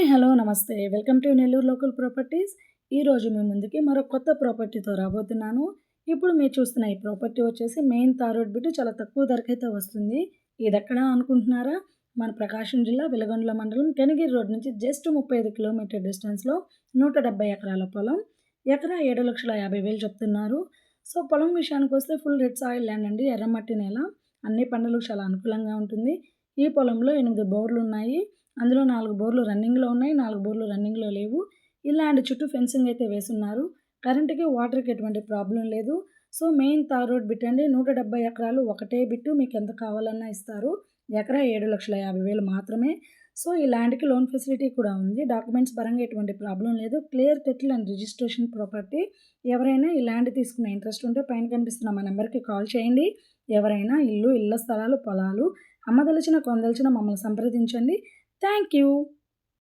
Hi hello నమస్తే. Welcome to Nellore local properties. ఈరోజు మీ ముందుకి మరో కొత్త ప్రాపర్టీతో రాబోతున్నాను. ఇప్పుడు మీరు చూస్తున్న ఈ ప్రాపర్టీ వచ్చేసి మెయిన్ తార్ రోడ్ బిట్టు చాలా తక్కువ ధరకైతే వస్తుంది. ఇది ఎక్కడ అనుకుంటున్నారా? మన ప్రకాశం జిల్లా వెలగొండల మండలం కెనగిరి రోడ్ నుంచి జస్ట్ ముప్పై ఐదు కిలోమీటర్ డిస్టెన్స్లో నూట డెబ్బై ఎకరాల పొలం. ఎకరా ఏడు లక్షల యాభై వేలు చెప్తున్నారు. సో పొలం విషయానికి వస్తే ఫుల్ రెడ్ సాయిల్ ల్యాండ్ అండి ఎర్రమట్టి నేల. అన్ని పంటలకు చాలా అనుకూలంగా ఉంటుంది. ఈ పొలంలో ఎనిమిది బోర్లు ఉన్నాయి. అందులో నాలుగు బోర్లు రన్నింగ్లో ఉన్నాయి నాలుగు బోర్లు రన్నింగ్లో లేవు. ఈ ల్యాండ్ చుట్టూ ఫెన్సింగ్ అయితే వేసున్నారు. కరెంటుకి వాటర్కి ఎటువంటి ప్రాబ్లం లేదు. So main tar road bit అండి నూట డెబ్బై ఎకరాలు ఒకటే బిట్టు మీకు ఎంత కావాలన్నా ఇస్తారు. ఎకరా ఏడు లక్షల యాభై వేలు మాత్రమే. సో ఈ ల్యాండ్కి లోన్ ఫెసిలిటీ కూడా ఉంది. డాక్యుమెంట్స్ పరంగా ఎటువంటి ప్రాబ్లం లేదు. Clear title and registration property. ఎవరైనా ఈ ల్యాండ్ తీసుకునే ఇంట్రెస్ట్ ఉంటే పైన కనిపిస్తున్న మా నెంబర్కి కాల్ చేయండి. ఎవరైనా ఇల్లు ఇళ్ళ స్థలాలు పొలాలు అమ్మదలిచిన కొందలిచిన మమ్మల్ని సంప్రదించండి. Thank you.